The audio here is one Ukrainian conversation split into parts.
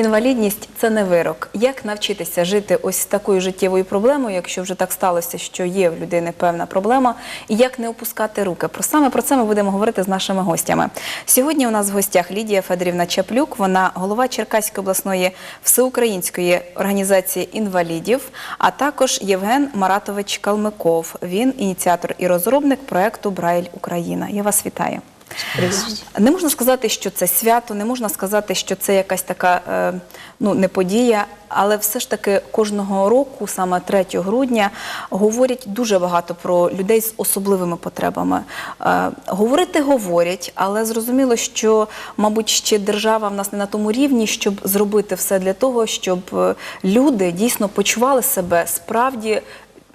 Інвалідність це не вирок. Як навчитися жити ось такою життєвою проблемою, якщо вже так сталося, що є в людини певна проблема, і як не опускати руки? Про саме про це ми будемо говорити з нашими гостями. Сьогодні у нас в гостях Лідія Федорівна Чаплюк, вона голова Черкаської обласної всеукраїнської організації інвалідів, а також Євген Маратович Калмиков. Він ініціатор і розробник проекту Брайль Україна. Я вас вітаю. Не можна сказати, що це свято, не можна сказати, що це якась така е, ну, не подія, але все ж таки кожного року, саме 3 грудня, говорять дуже багато про людей з особливими потребами. Е, говорити говорять, але зрозуміло, що, мабуть, ще держава в нас не на тому рівні, щоб зробити все для того, щоб е, люди дійсно почували себе справді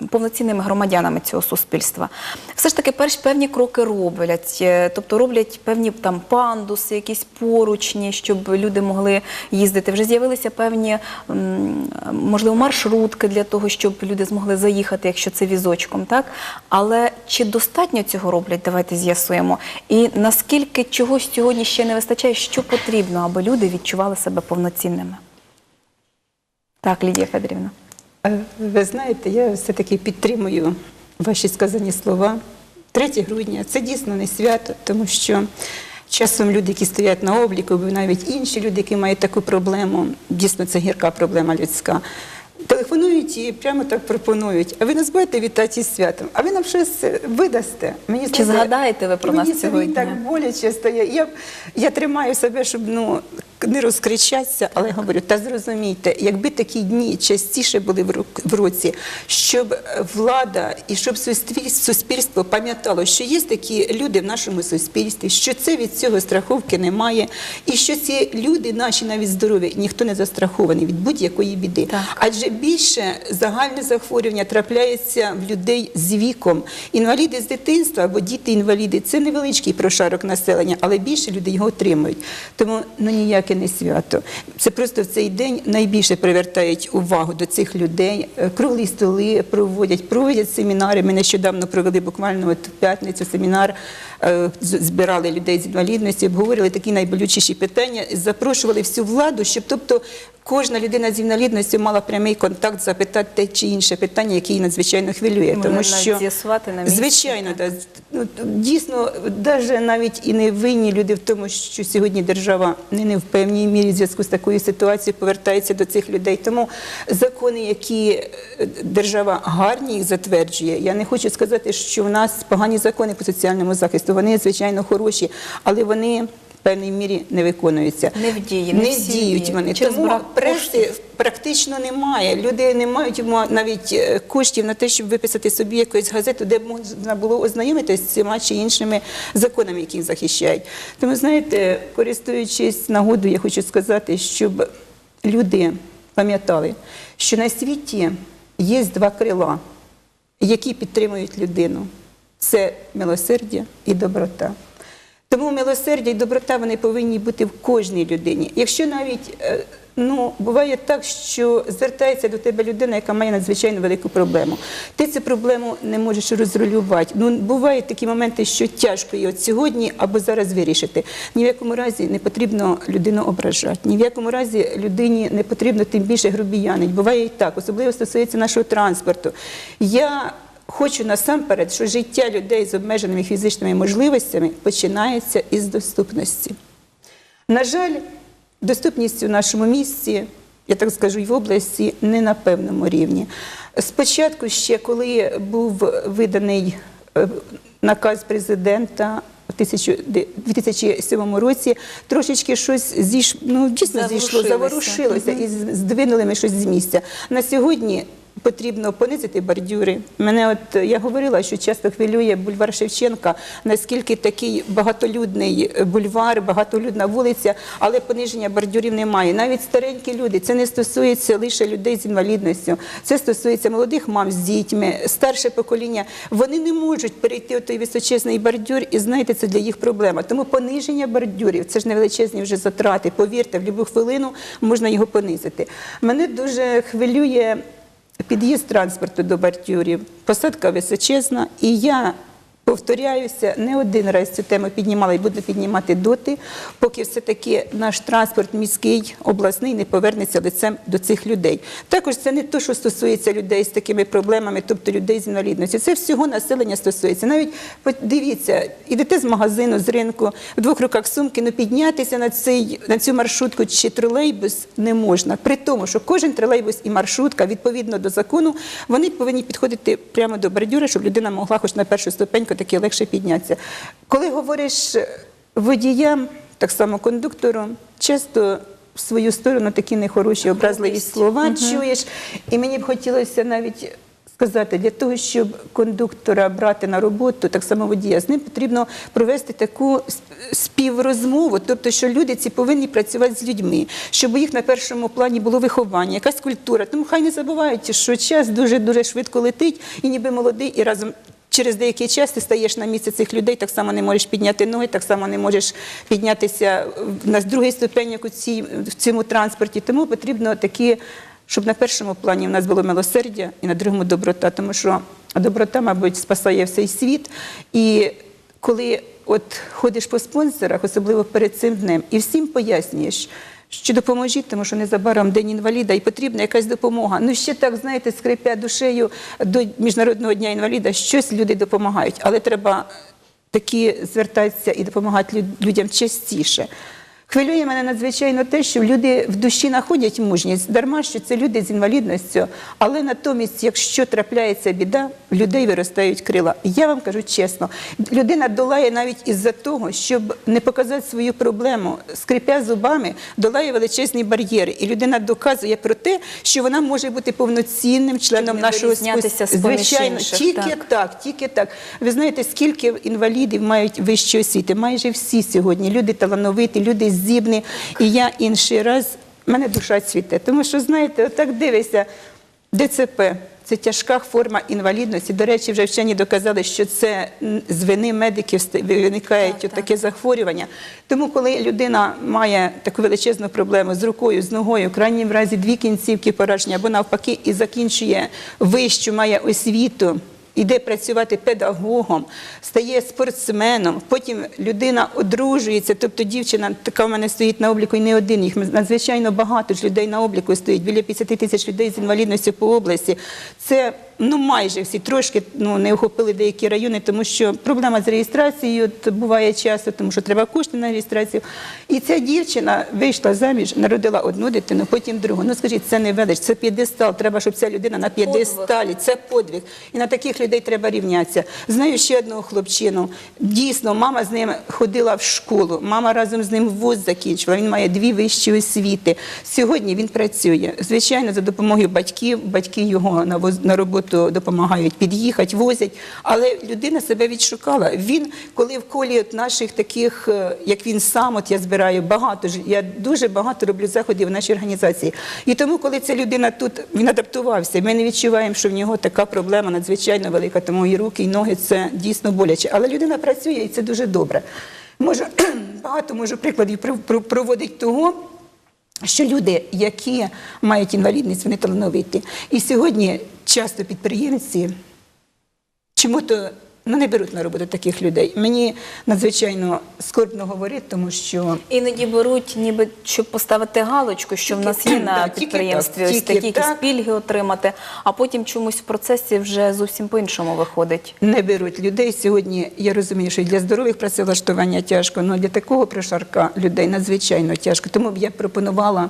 повноцінними громадянами цього суспільства. Все ж таки перш певні кроки роблять, е, тобто роблять певні там пандуси, якісь поручні, щоб люди могли їздити. Вже з'явилися певні можливо маршрутки для того, щоб люди змогли заїхати, якщо це візочком, так але чи достатньо цього роблять? Давайте з'ясуємо. І наскільки чогось сьогодні ще не вистачає, що потрібно, аби люди відчували себе повноцінними? Так, Лідія Федорівна. Е, Ви знаєте, я все-таки підтримую ваші сказані слова. 3 грудня це дійсно не свято, тому що часом люди, які стоять на обліку, навіть інші люди, які мають таку проблему, дійсно це гірка проблема людська. Телефонують і прямо так пропонують. А ви нас будете вітати із святом? А ви нам щось видасте? Мені Чи згадаєте ви про нас мені самій дня? так боляче стає. Я, я тримаю себе, щоб ну, не розкричатися, але говорю, та зрозумійте, якби такі дні частіше були в році, щоб влада і щоб суспільство пам'ятало, що є такі люди в нашому суспільстві, що це від цього страховки немає, і що ці люди, наші навіть здорові, ніхто не застрахований від будь-якої біди. Так. Адже більше загальне захворювання трапляється в людей з віком. Інваліди з дитинства або діти-інваліди це невеличкий прошарок населення, але більше людей його отримують. Тому ну ніяке не свято. Це просто в цей день найбільше привертають увагу до цих людей. Е, Круглі столи проводять, проводять семінари. Ми нещодавно провели буквально от п'ятницю семінар. Е, Збирали людей з інвалідності, обговорювали такі найболючіші питання, запрошували всю владу, щоб тобто кожна людина з інвалідністю мала прямий контакт, запитати те чи інше питання, яке її надзвичайно хвилює. Тому навіть що з'ясувати на місці. звичайно, да, ну, дійсно, даже навіть і не винні люди в тому, що сьогодні держава не, не в певній мірі в зв'язку з такою ситуацією повертається до цих людей. Тому закони, які е, держава гарні їх затверджує, я не хочу сказати, що в нас погані закони по соціальному захисту. Вони звичайно хороші, але вони. В певній мірі не виконуються. Не в дії, не не всі діють вони. Через Тому брак преси коштів. практично немає. Люди не мають навіть е, коштів на те, щоб виписати собі якусь газету, де б можна було ознайомитися з цими чи іншими законами, які їх захищають. Тому, знаєте, користуючись нагодою, я хочу сказати, щоб люди пам'ятали, що на світі є два крила, які підтримують людину. Це милосердя і доброта. Тому милосердя і доброта вони повинні бути в кожній людині. Якщо навіть е, ну, буває так, що звертається до тебе людина, яка має надзвичайно велику проблему, ти цю проблему не можеш розрулювати. Ну, бувають такі моменти, що тяжко її от сьогодні або зараз вирішити. Ні в якому разі не потрібно людину ображати, ні в якому разі людині не потрібно тим більше грубіянить. Буває і так, особливо стосується нашого транспорту. Я Хочу насамперед, що життя людей з обмеженими фізичними можливостями починається із доступності. На жаль, доступність у нашому місті, я так скажу, і в області не на певному рівні. Спочатку, ще коли був виданий е, наказ президента. У 2007 році трошечки щось зійш... ну, дійсно зійшло, Заворушилося. заворушилося і здвинули ми щось з місця. На сьогодні потрібно понизити бордюри. Мене от я говорила, що часто хвилює бульвар Шевченка, наскільки такий багатолюдний бульвар, багатолюдна вулиця, але пониження бордюрів немає. Навіть старенькі люди, це не стосується лише людей з інвалідністю, це стосується молодих мам з дітьми, старше покоління. Вони не можуть перейти той височезний бордюр, і знаєте, це для їх проблема. Тому пониження бордюрів це ж не величезні вже затрати. Повірте, в будь-яку хвилину можна його понизити. Мене дуже хвилює під'їзд транспорту до бартюрів, посадка височезна, і я Повторяюся, не один раз цю тему піднімала і буду піднімати доти, поки все-таки наш транспорт міський, обласний не повернеться лицем до цих людей. Також це не те, що стосується людей з такими проблемами, тобто людей з інвалідністю. Це всього населення стосується. Навіть подивіться, ідете з магазину, з ринку, в двох руках сумки, ну піднятися на, цей, на цю маршрутку чи тролейбус не можна. При тому, що кожен тролейбус і маршрутка, відповідно до закону, вони повинні підходити прямо до бордюра, щоб людина могла хоч на першу ступеньку таки легше піднятися. Коли говориш водіям, так само кондуктором, часто в свою сторону такі нехороші, образливі слова чуєш. І мені б хотілося навіть сказати, для того, щоб кондуктора брати на роботу, так само водія, з ним потрібно провести таку співрозмову, тобто, що люди ці повинні працювати з людьми, щоб у їх на першому плані було виховання, якась культура. Тому хай не забувають, що час дуже дуже швидко летить, і ніби молодий, і разом. Через деякий час ти стаєш на місце цих людей, так само не можеш підняти ноги, так само не можеш піднятися на другий ступень, як у цій, в цьому транспорті. Тому потрібно такі, щоб на першому плані в нас було милосердя і на другому доброта, тому що доброта, мабуть, спасає всей світ. І коли от ходиш по спонсорах, особливо перед цим днем, і всім пояснюєш, що допоможіть, тому що незабаром день інваліда і потрібна якась допомога. Ну ще так, знаєте, скрипя душею до Міжнародного дня інваліда, щось люди допомагають, але треба такі звертатися і допомагати людям частіше. Хвилює мене надзвичайно те, що люди в душі знаходять мужність, дарма що це люди з інвалідністю, але натомість, якщо трапляється біда, в людей виростають крила. Я вам кажу чесно, людина долає навіть із-за того, щоб не показати свою проблему, скрипя зубами, долає величезні бар'єри. І людина доказує про те, що вона може бути повноцінним членом нашого вирізнятися Звичайно, тільки так. так, тільки так. Ви знаєте, скільки інвалідів мають вищі освіти? Майже всі сьогодні. Люди талановиті, люди здібні. І я інший раз, мене душа цвіте. Тому що, знаєте, отак дивишся, ДЦП. Це тяжка форма інвалідності. До речі, вже вчені доказали, що це з вини медиків виникає Так, так. таке захворювання. Тому, коли людина має таку величезну проблему з рукою, з ногою, в крайнім разі дві кінцівки пораження, або навпаки, і закінчує вищу, має освіту. Іде працювати педагогом, стає спортсменом. Потім людина одружується. Тобто дівчина така в мене стоїть на обліку, і не один їх надзвичайно багато ж людей на обліку стоїть. Біля 50 тисяч людей з інвалідністю по області. Це ну майже всі трошки ну не охопили деякі райони, тому що проблема з реєстрацією от, буває часто, тому що треба кошти на реєстрацію. І ця дівчина вийшла заміж, народила одну дитину, потім другу. Ну скажіть, це не велич, це п'єдестал. Треба, щоб ця людина на п'єдесталі. Це подвиг. І на таких людей треба рівнятися. Знаю ще одного хлопчину. Дійсно, мама з ним ходила в школу, мама разом з ним вуз закінчила. Він має дві вищі освіти. Сьогодні він працює. Звичайно, за допомогою батьків. Батьки його на воз- роботу допомагають під'їхати, возять. Але людина себе відшукала. Він, коли в колі от наших таких, е, як він сам, от я збираю багато я дуже багато роблю заходів в нашій організації. І тому, коли ця людина тут він адаптувався, ми не відчуваємо, що в нього така проблема надзвичайно велика, тому і руки, і ноги це дійсно боляче. Але людина працює і це дуже добре. Можу багато можу прикладів проводить того. Що люди, які мають інвалідність, вони талановиті. І сьогодні часто підприємці чому-то ну, не беруть на роботу таких людей. Мені надзвичайно скорбно говорити, тому що Іноді беруть, ніби щоб поставити галочку, що в нас є на Да, підприємстві так, ось такі якісь так. пільги отримати, а потім чомусь в процесі вже зовсім по-іншому виходить. не беруть людей сьогодні. Я розумію, що і для здорових працевлаштування тяжко, але для такого прошарка людей надзвичайно тяжко. Тому б я пропонувала,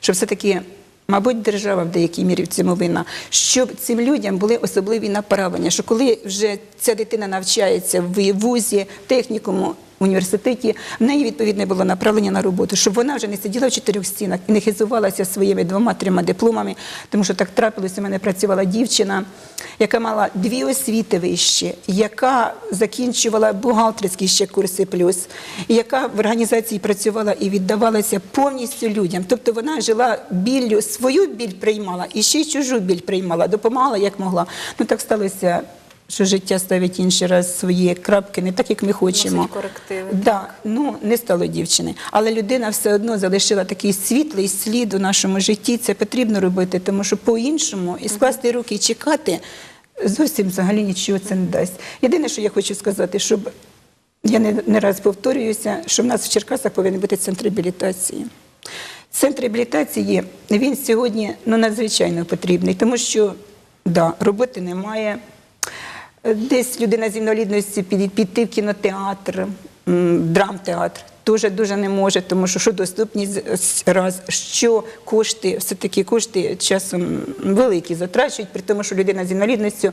що все-таки. Мабуть, держава в деякій мірі в цьому вина, щоб цим людям були особливі направлення, що коли вже ця дитина навчається в вузі, технікуму, університеті, в неї відповідне було направлення на роботу, щоб вона вже не сиділа в чотирьох стінах і не хизувалася своїми двома-трьома дипломами, тому що так трапилося, у мене працювала дівчина, яка мала дві освіти вищі, яка закінчувала бухгалтерські ще курси плюс, яка в організації працювала і віддавалася повністю людям. Тобто вона жила біллю, свою біль приймала і ще й чужу біль приймала, допомагала як могла. Ну так сталося. Що життя ставить інший раз свої крапки не так, як ми хочемо. Вносить корективи. Да, ну не стало дівчини, але людина все одно залишила такий світлий слід у нашому житті. Це потрібно робити, тому що по-іншому і скласти руки і чекати. зовсім взагалі нічого це не дасть. Єдине, що я хочу сказати, щоб я не, не раз повторююся, що в нас в Черкасах повинен бути центр реабілітації. Центр реабілітації він сьогодні ну, надзвичайно потрібний, тому що да, роботи немає. Десь людина з інвалідністю піти в кінотеатр, драмтеатр. Дуже дуже не може, тому що що доступність раз, що кошти, все-таки кошти часом великі затрачують, при тому, що людина з інвалідністю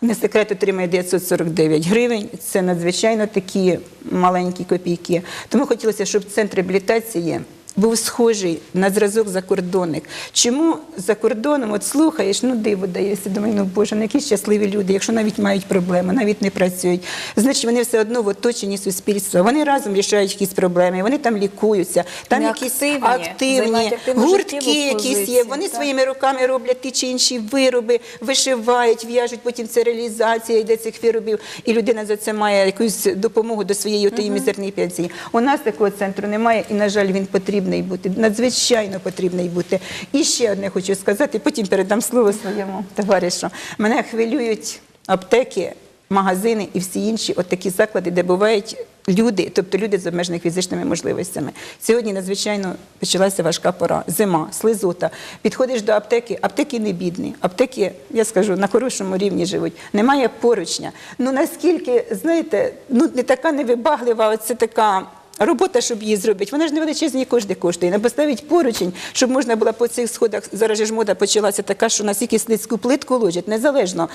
не секрет отримає 949 гривень. Це надзвичайно такі маленькі копійки. Тому хотілося, щоб центр реабілітації був схожий на зразок закордонник. Чому за кордоном, от слухаєш, ну диво дається, думаю, ну Боже, ну які щасливі люди, якщо навіть мають проблеми, навіть не працюють. Значить, вони все одно в оточенні суспільства. Вони разом рішають якісь проблеми, вони там лікуються, там Вони якісь активні, активні, гуртки якісь є. Вони так. своїми руками роблять ті чи інші вироби, вишивають, в'яжуть, потім це реалізація йде цих виробів, і людина за це має якусь допомогу до своєї отої мізерної пенсії. У нас такого центру немає, і, на жаль, він потрібний бути, надзвичайно потрібний бути. І ще одне хочу сказати, потім передам слово своєму товаришу. Мене хвилюють аптеки, магазини і всі інші такі заклади, де бувають люди, тобто люди з обмеженими фізичними можливостями. Сьогодні надзвичайно почалася важка пора, зима, слизота. Підходиш до аптеки, аптеки не бідні, аптеки, я скажу, на хорошому рівні живуть. Немає поручня. Ну наскільки, знаєте, ну не така невибаглива, оце така. Робота, щоб її зробити, вона ж не величезні кошти коштує. Не поставить поручень, щоб можна було по цих сходах. Зараз ж мода почалася така, що наскільки слизьку плитку ложать, незалежно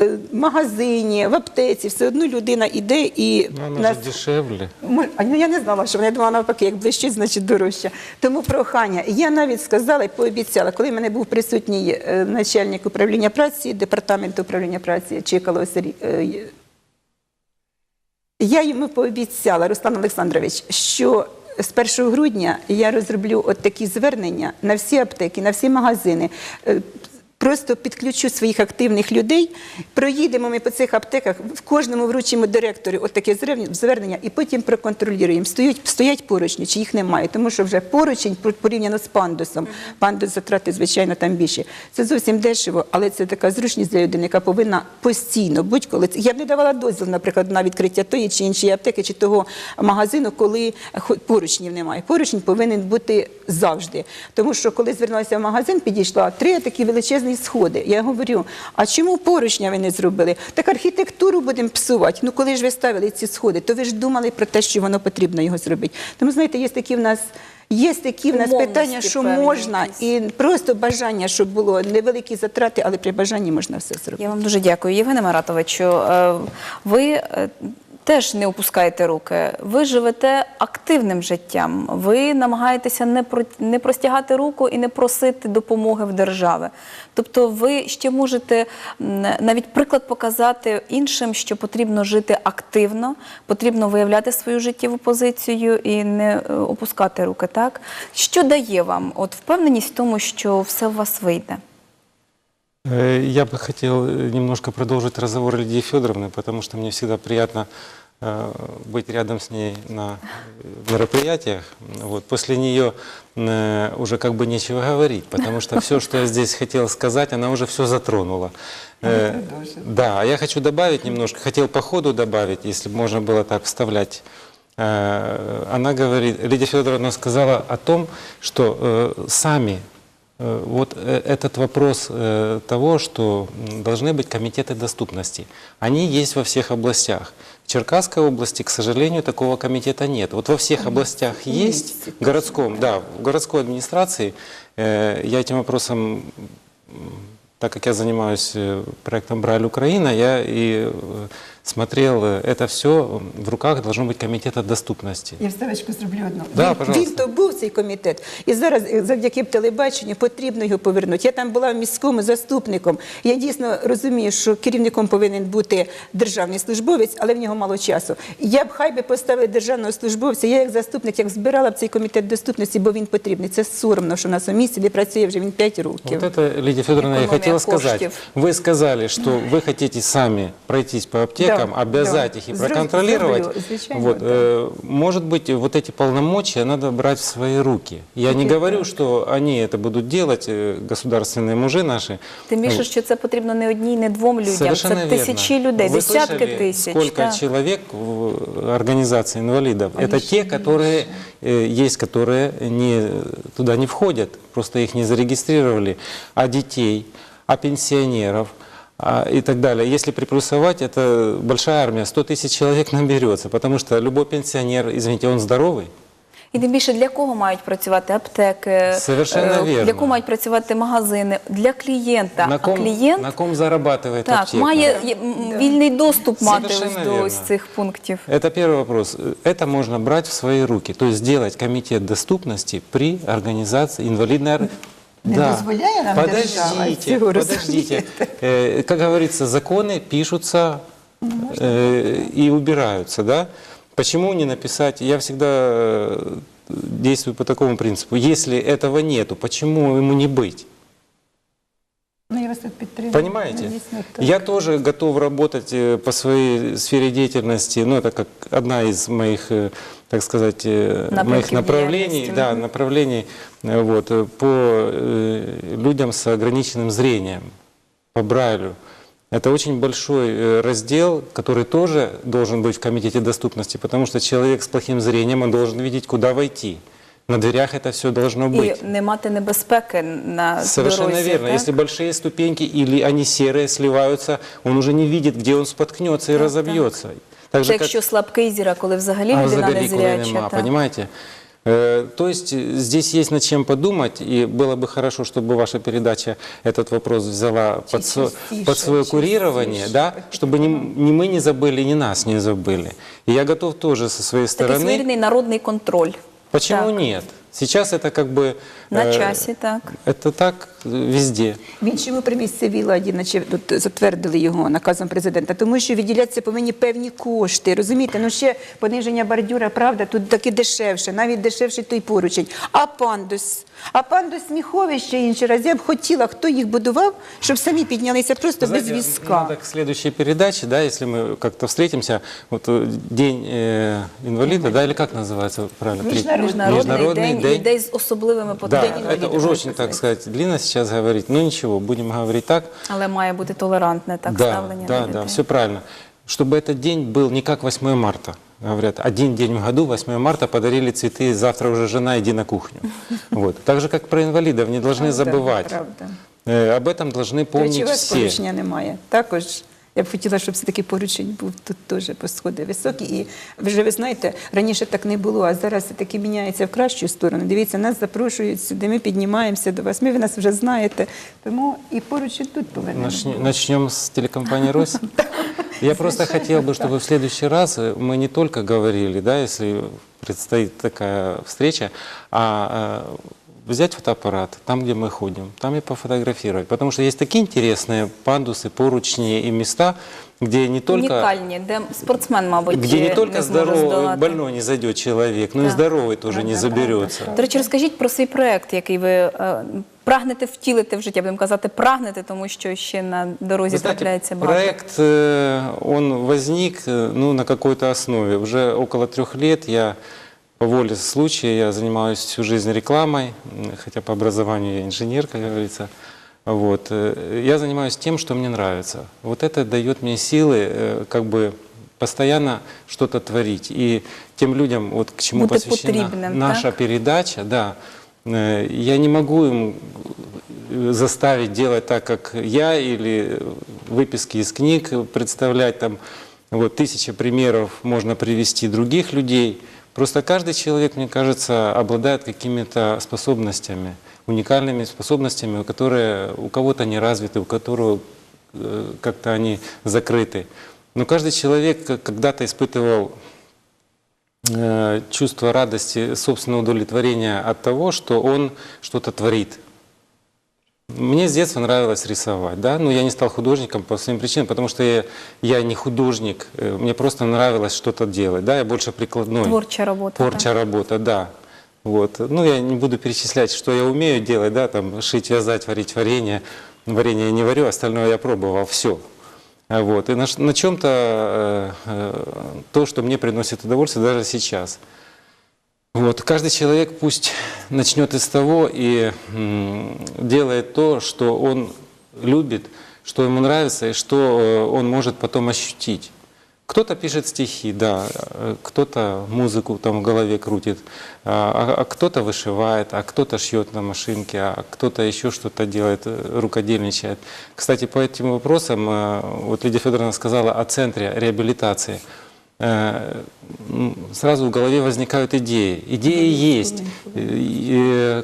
Е, в магазині, в аптеці, все одно людина іде і Ну, она нас- же дешевле. Ну я не знала, що вона я думала навпаки, як ближче, значить дорожче. Тому прохання. Я навіть сказала і пообіцяла, коли в мене був присутній е, начальник управління праці, департаменту управління праці Чекало Сергій. Е, я йому пообіцяла, Руслан Олександрович, що з 1 грудня я розроблю от такі звернення на всі аптеки, на всі магазини. Просто підключу своїх активних людей, проїдемо ми по цих аптеках, в кожному вручимо директору от таке зрев- звернення і потім проконтролюємо, стоять, стоять поручні, чи їх немає, тому що вже поручень порівняно з пандусом. Пандус затрати, звичайно, там більше. Це зовсім дешево, але це така зручність для людини, яка повинна постійно, будь-коли. Я б не давала дозвіл, наприклад, на відкриття тої чи іншої аптеки, чи того магазину, коли поручнів немає. Поручень повинен бути завжди. Тому що коли звернулася в магазин, підійшла три такі величезні сходи. Я говорю, а чому поручня ви не зробили? Так архітектуру будемо псувати. Ну коли ж ви ставили ці сходи, то ви ж думали про те, що воно потрібно його зробити. Тому знаєте, є такі в нас. Є такі в нас Умовності питання, що певні можна, якісь. і просто бажання, щоб було невеликі затрати, але при бажанні можна все зробити. Я вам дуже дякую, Євгене Маратовичу. е, Ви е, теж не опускаєте руки. Ви живете активним життям. Ви намагаєтеся не про не простягати руку і не просити допомоги в держави. Тобто, ви ще можете навіть приклад показати іншим, що потрібно жити активно, потрібно виявляти свою життєву позицію і не е, опускати руки. Так що дає вам от впевненість в тому, що все у вас вийде? Э, Я бы хотел э, немножко продолжить разговор Лидии Федоровны, потому что мне всегда приятно э, быть рядом с ней на мероприятиях. Вот. После нее уже как бы нечего говорить, потому что все, что я здесь хотел сказать, она уже все затронула. Э, Да, а я хочу добавить немножко, хотел по ходу добавить, если бы можно было так вставлять. Она говорит, Лидия Федоровна сказала о том, что сами Вот э, этот вопрос э, того, что м, должны быть комитеты доступности. Они есть во всех областях. В Черкасской области, к сожалению, такого комитета нет. Вот во всех областях есть, в городском, да, в городской администрации. э, Я этим вопросом, м, так как я занимаюсь э, проектом Брайль Украина, я и э, смотрел, э, это все в руках должно быть комитета доступности. Я вставочку зроблю одну. Да, він, пожалуйста. він то був цей комітет, і зараз е, завдяки телебаченню потрібно його повернути. Я там була міському заступником. Я дійсно розумію, що керівником повинен бути державний службовець, але в нього мало часу. Я б хай би поставили державного службовця. Я як заступник, як збирала б цей комітет доступності, бо він потрібний. Це соромно, що в нас у місті, де працює вже він 5 років. Вот это, Лидия Федоровна, я Экономия хотела сказать. коштів. Вы сказали, что вы хотите сами пройтись по аптекам, чиновникам Да, обязать да. их и Зрозу- проконтролировать. зроблю, звичайно, Вот, да. э, может быть, вот эти полномочия надо брать в свои руки. Я не говорю, что они это будут делать, э, государственные мужи наши. Тим більше, Вот. що це потрібно не одній, не двом людям. Совершенно це верно. тисячі людей, Вы десятки слышали, тисяч. Сколько так. человек в организации инвалидов? Это те, которые э, есть, которые не, туда не входят, просто их не зарегистрировали. А детей, а пенсионеров а, и так далее. Если приплюсовать, это большая армия, 100 тысяч человек наберется, потому что любой пенсионер, извините, он здоровый, І тим більше для кого мають працювати аптеки, Совершенно е, вірно. для кого мають працювати магазини, для клієнта. на, ком, а клієнт на ком зарабатывает так, аптека. має є- м, вільний доступ мати ось Совершенно до вірно. ось цих пунктів. Это первый вопрос. Это можно брать в свои руки, то есть сделать комитет доступности при организации инвалидной ор- Не дозволяє нам держава подождите, цього, подождите. Э, Как говорится, законы пишутся э, и убираются, да? Почему не написать? Я всегда э, действую по такому принципу. Если этого нету, почему ему не быть? Ну, я вас тут підтримую. Понимаете? Ну, дійсно так. Я тоже готов работать э, по своей сфере деятельности, ну, это как одна из моих, э, так сказать, э, Напрямков моих направлений, да, направлений э, вот, э, по э, людям с ограниченным зрением, по Брайлю. Это очень большой э, раздел, который тоже должен быть в комитете доступности, потому что человек с плохим зрением, он должен видеть, куда войти. На дверях это все должно быть. І не мати небезпеки на Совершенно дорозі. верно. так? Если большие ступеньки или они серые сливаются, он уже не видит, где он споткнется и разобьется. Так Це же, как якщо слабкий зір, коли взагалі а людина взагалі, коли незряча. нема, так. понимаете? Э, То есть э, здесь есть над чем подумать, и было бы хорошо, чтобы ваша передача этот вопрос взяла под, сво- частіше, под свое курирование, частіше. да, чтобы ни, ни мы не забыли, ни нас не забыли. И я готов тоже со своей Такий стороны. своєрідний народний контроль. Почему Так. нет? Сейчас это как бы... На э, часі, так. Это так э, везде. В іншому при місцевій владі, наче тут затвердили його наказом президента, тому що виділятися повинні певні кошти. Розумієте, ну ще пониження бордюра, правда, тут таки дешевше, навіть дешевше той поручень. А пандус, а пандус сміховище інший раз. Я б хотіла, хто їх будував, щоб самі піднялися просто без Знаете, візка. Надо к следующей передаче, да, если мы как-то встретимся, вот э, День э, инвалида, да, или как называется правильно? Три- Міжнародний, день, день. людей з особливими Да, потребами. это уже очень, так сказать, длинно сейчас говорить. Ну ничего, будем говорить так. Але має бути толерантне так да, ставлення да, до да, людей. все правильно. Чтобы этот день был не как 8 марта. Говорят, один день в году, 8 марта, подарили цветы, завтра уже жена, иди на кухню. Вот. Так же, как про инвалидов, не должны Правда, забывать. правда. Э, Об этом должны До речі, помнить у вас все. поручення немає. Також я б хотіла, щоб все-таки поручень був тут теж по сходи високі. І вже ви знаєте, раніше так не було, а зараз все таки міняється в кращу сторону. Дивіться, нас запрошують сюди, ми піднімаємося до вас. Ми ви нас вже знаєте. Тому і поручень тут повинен. Начнем, бути. начнем с телекомпании «Рось». Я просто хотел бы, чтобы в следующий раз э, мы не только говорили, да, если предстоит такая встреча, а э, взять фотоаппарат там, где мы ходим, там и пофотографировать. Потому что есть такие интересные пандусы, поручни и места, где не только... Унікальні, де спортсмен, мабуть, Где не только не зможе здоровый, здолати. больной не зайдет человек, но и Да. здоровый тоже не заберется. До речі, розкажіть про свій проект, який ви е, прагнете втілити в життя. Будемо казати, прагнете, тому що ще на дорозі Вы знаете, трапляється багато. проект, э, он возник э, ну, на какой-то основе. Уже около трех лет я по воле случая, я занимаюсь всю жизнь рекламой, м, хотя по образованию я инженер, как говорится. Вот. э, Я занимаюсь тем, что мне нравится. Вот это дает мне силы э, как бы постоянно что-то творить. И тем людям, вот к чему Бути посвящена наша так? передача, да, э, я не могу им заставить делать так, как я, или выписки из книг представлять там. Вот тысяча примеров можно привести других людей. Просто каждый человек, мне кажется, обладает какими-то способностями, уникальными способностями, которые у кого-то не развиты, у которого э, как-то они закрыты. Но каждый человек когда-то испытывал э, чувство радости, собственного удовлетворения от того, что он что-то творит. Мне с детства нравилось рисовать, да, но я не стал художником по своим причинам, потому что я, я не художник, э, мне просто нравилось что-то делать, да, я больше прикладной. Творча робота. Творчая работа, да. Вот. Ну, я не буду перечислять, что я умею делать, да, там, шить, вязать, варить варенье. Варенье я не варю, остальное я пробовал, все. А Вот. И на, на чем-то э, э, то, что мне приносит удовольствие даже сейчас. Вот. Каждый человек пусть начнет из того и м, делает то, что он любит, что ему нравится и что э, он может потом ощутить. Кто-то пишет стихи, да, э, кто-то музыку там в голове крутит, а, а- а кто-то вышивает, а кто-то шьет на машинке, а кто-то еще что-то делает, э, рукодельничает. Кстати, по этим вопросам, э, вот Лидия Федоровна сказала о центре реабилитации. Сразу в голове возникают идеи. Идеи есть.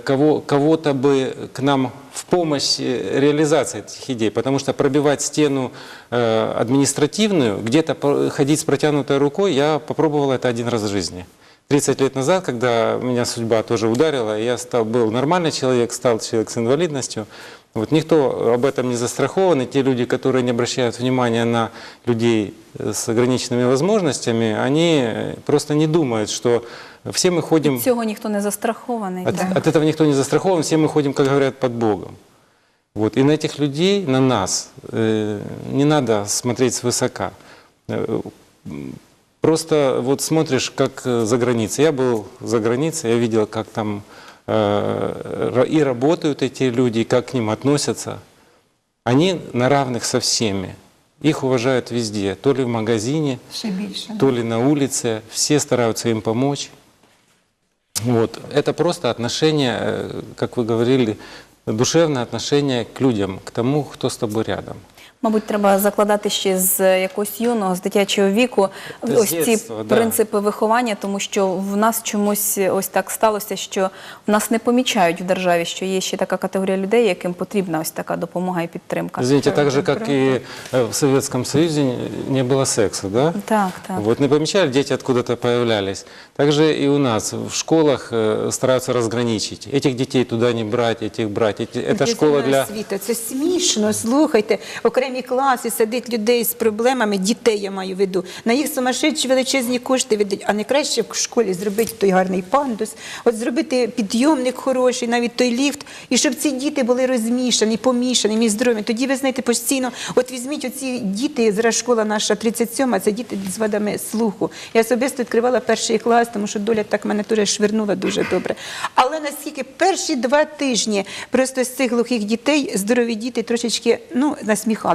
Кого, кого-то бы к нам помощь э, реализации этих идей, потому что пробивать стену э, административную, где-то по- ходить с протянутой рукой, я попробовал это один раз в жизни. 30 лет назад, когда меня судьба тоже ударила, я стал, был нормальный человек, стал человек с инвалидностью. Вот никто об этом не застрахован, и те люди, которые не обращают внимания на людей э, с ограниченными возможностями, они э, просто не думают, что все мы ходим... Від цього ніхто не застрахований. От, так. от этого никто не застрахован, все мы ходим, как говорят, под Богом. Вот. И на этих людей, на нас, э, не надо смотреть свысока. Э, м, Просто вот смотришь, как э, за границей. Я был за границей, я видел, как там э, ра- и работают эти люди, и как к ним относятся. Они на равных со всеми. Их уважают везде, то ли в магазине, Ще більше. то ли на улице, все стараются им помочь. Вот. Это просто отношение, э, как вы говорили, душевное отношение к людям, к тому, кто с тобой рядом. Мабуть, треба закладати ще з якогось юного, з дитячого віку Та з ось ці дєтства, да. принципи виховання, тому що в нас чомусь ось так сталося, що в нас не помічають в державі, що є ще така категорія людей, яким потрібна ось така допомога і підтримка. Извините, так же, как и э, в Советском Союзе не было секса, да? Так, так. Вот не помечали, дети откуда-то появлялись. Также и у нас в школах э, стараются разграничить. Этих детей туда не брать, этих брать. Эти- Это школа для... освіта. Це смішно. Слухайте, окремі класи сидить людей з проблемами, дітей я маю в виду. На їх сумасшедші величезні кошти видать, а не краще в школі зробити той гарний пандус, от зробити підйомник хороший, навіть той ліфт, і щоб ці діти були розмішані, помішані, між здоров'ям. Тоді ви знаєте постійно, от візьміть оці діти, зараз школа наша 37, це діти з вадами слуху. Я особисто відкривала перший клас, тому що доля так мене теж швирнула дуже добре. Але наскільки перші два тижні просто з цих глухих дітей здорові діти трошечки ну,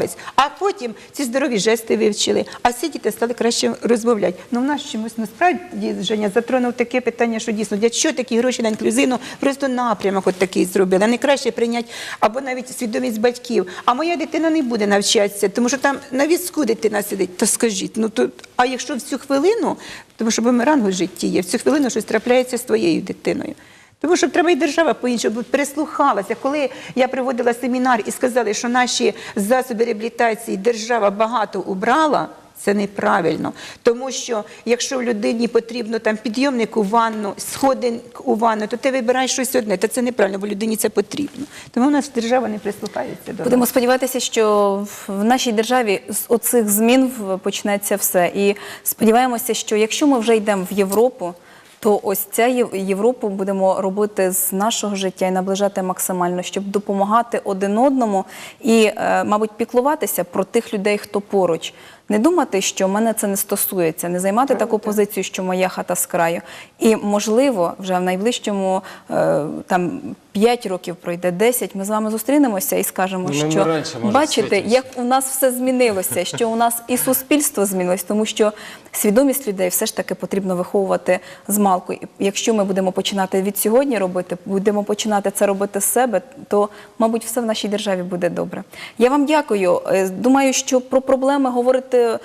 насміхались. А потім ці здорові жести вивчили, а ці діти стали краще розмовляти. Ну, в нас чомусь насправді Женя затронув таке питання, що дійсно для чого такі гроші на інклюзивну просто напрямок от такий зробили. Не краще прийняти або навіть свідомість батьків. А моя дитина не буде навчатися, тому що там на візку дитина сидить. То скажіть, ну то а якщо в цю хвилину, тому що бумеранг у житті є, в цю хвилину щось трапляється з твоєю дитиною. Тому що треба і держава по-іншому прислухалася. Коли я проводила семінар і сказали, що наші засоби реабілітації держава багато убрала. Це неправильно, тому що якщо людині потрібно там підйомник у ванну, сходинк у ванну, то ти вибираєш щось одне. Та це неправильно, бо людині це потрібно. Тому в нас держава не прислухається до Будемо нас. сподіватися, що в нашій державі з оцих змін в- почнеться все. І сподіваємося, що якщо ми вже йдемо в Європу, то ось ця Європу будемо робити з нашого життя і наближати максимально, щоб допомагати один одному і, е, мабуть, піклуватися про тих людей, хто поруч. Не думати, що мене це не стосується, не займати таку позицію, що моя хата з краю. І можливо, вже в найближчому е, там 5 років пройде 10, ми з вами зустрінемося і скажемо, Ну, ми що бачите, як у нас все змінилося, що у нас і суспільство змінилось, тому що свідомість людей все ж таки потрібно виховувати з малку. Якщо ми будемо починати від сьогодні робити, будемо починати це робити з себе, то мабуть все в нашій державі буде добре. Я вам дякую. Е, Думаю, що про проблеми говорити м,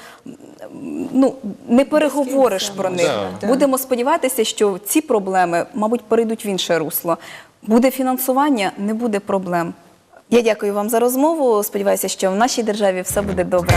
ну не переговориш про них. Да. Будемо сподіватися, що ці проблеми, мабуть, перейдуть в інше русло. Буде фінансування, не буде проблем. Я дякую вам за розмову. Сподіваюся, що в нашій державі все буде добре.